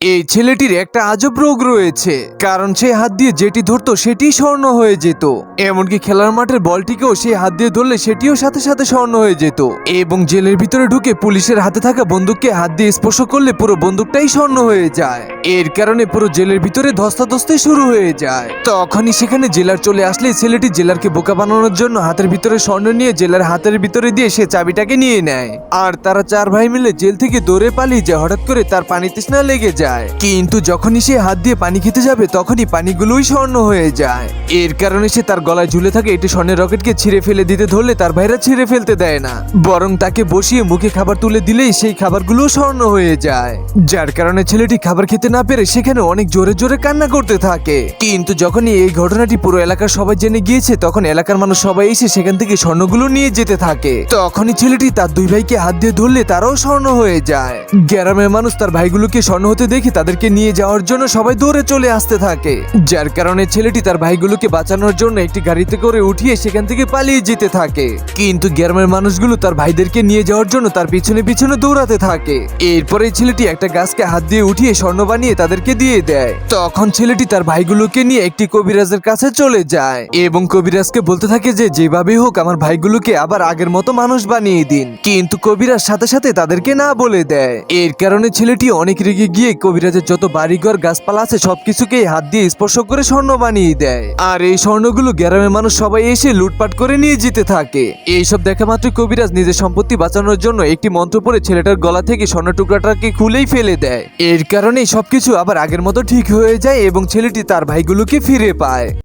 এই ছেলেটির একটা আজব রোগ রয়েছে, কারণ সে হাত দিয়ে যেটি ধরতো সেটি স্বর্ণ হয়ে যেত। এমনকি খেলার মাঠের বলটিকেও সে হাত দিয়ে ধরলে সেটিও সাথে সাথে স্বর্ণ হয়ে যেত। এবং জেলের ভিতরে ঢুকে পুলিশের হাতে থাকা বন্দুককে হাত দিয়ে স্পর্শ করলে পুরো বন্দুকটাই স্বর্ণ হয়ে যায়। এর কারণে পুরো জেলের ভিতরে ধস্তাধস্তি শুরু হয়ে যায়। তখনই সেখানে জেলার চলে আসলে ছেলেটি জেলারকে বোকা বানানোর জন্য হাতের ভিতরে স্বর্ণ নিয়ে জেলার হাতের ভিতরে দিয়ে সে চাবিটাকে নিয়ে নেয়। আর তারা চার ভাই মিলে জেল থেকে দৌড়ে পালিয়ে যায়, হঠাৎ করে তার পানি তৃষ্ণা লেগে যায়। কিন্তু যখনই সে হাত দিয়ে পানি খেতে যাবে, তখনই পানিগুলোই স্বর্ণ হয়ে যায়। এর কারণে সে তার গলায় ঝুলে থাকে, এটি স্বর্ণের রকেটকে ছিঁড়ে ফেলে দিতে ধরলে তার ভাইরা ছিঁড়ে ফেলতে দেয় না। বরং তাকে বসিয়ে মুখে খাবার তুলে দিলেই সেই খাবারগুলো স্বর্ণ হয়ে যায়। যার কারণে ছেলেটি খাবার খেতে না পেরে সেখানে অনেক জোরে জোরে কান্না করতে থাকে। কিন্তু যখনই এই ঘটনাটি পুরো এলাকার সবাই জেনে গিয়েছে, তখন এলাকার মানুষ সবাই এসে সেখান থেকে স্বর্ণগুলো নিয়ে যেতে থাকে। তখনই ছেলেটি তার দুই ভাইকে হাত দিয়ে ধরলে তারাও স্বর্ণ হয়ে যায়। গ্রামের মানুষ তার ভাইগুলোকে স্বর্ণ হতে দেখে তাদেরকে নিয়ে যাওয়ার জন্য সবাই দৌড়ে চলে আসতে থাকে। যার কারণে ছেলেটি তার ভাইগুলোকে বাঁচানোর জন্য একটি গাড়িতে করে উঠিয়ে সেখান থেকে পালিয়ে যেতে থাকে। কিন্তু গ্রামের মানুষগুলো তার ভাইদেরকে নিয়ে যাওয়ার জন্য তার পিছনে পিছনে দৌড়াতে থাকে। এরপরে ছেলেটি একটা গাছকে হাত দিয়ে উঠিয়ে স্বর্ণ বানিয়ে তাদেরকে দিয়ে দেয়। তখন ছেলেটি তার ভাইগুলোকে নিয়ে একটি কবিরাজের কাছে চলে যায় এবং কবিরাজকে বলতে থাকে যে যেভাবে হোক আমার ভাইগুলোকে আবার আগের মতো মানুষ বানিয়ে দিন। কিন্তু কবিরাজ সাথে সাথে তাদেরকে না বলে দেয়। এর কারণে ছেলেটি অনেক রেগে গিয়ে কবিরাজের যত বাড়িঘর, গাছপালা আছে, সবকিছুকেই হাত দিয়ে স্পর্শ করে স্বর্ণ বানিয়ে দেয়। আর এই স্বর্ণগুলো গ্রামের মানুষ সবাই এসে লুটপাট করে নিয়ে যেতে থাকে। এইসব দেখা মাত্র কবিরাজ নিজের সম্পত্তি বাঁচানোর জন্য একটি মন্ত্র পড়ে ছেলেটার গলা থেকে স্বর্ণ টুকরাটাকে খুলেই ফেলে দেয়। এর কারণে সবকিছু আবার আগের মতো ঠিক হয়ে যায় এবং ছেলেটি তার ভাইগুলোকে ফিরে পায়।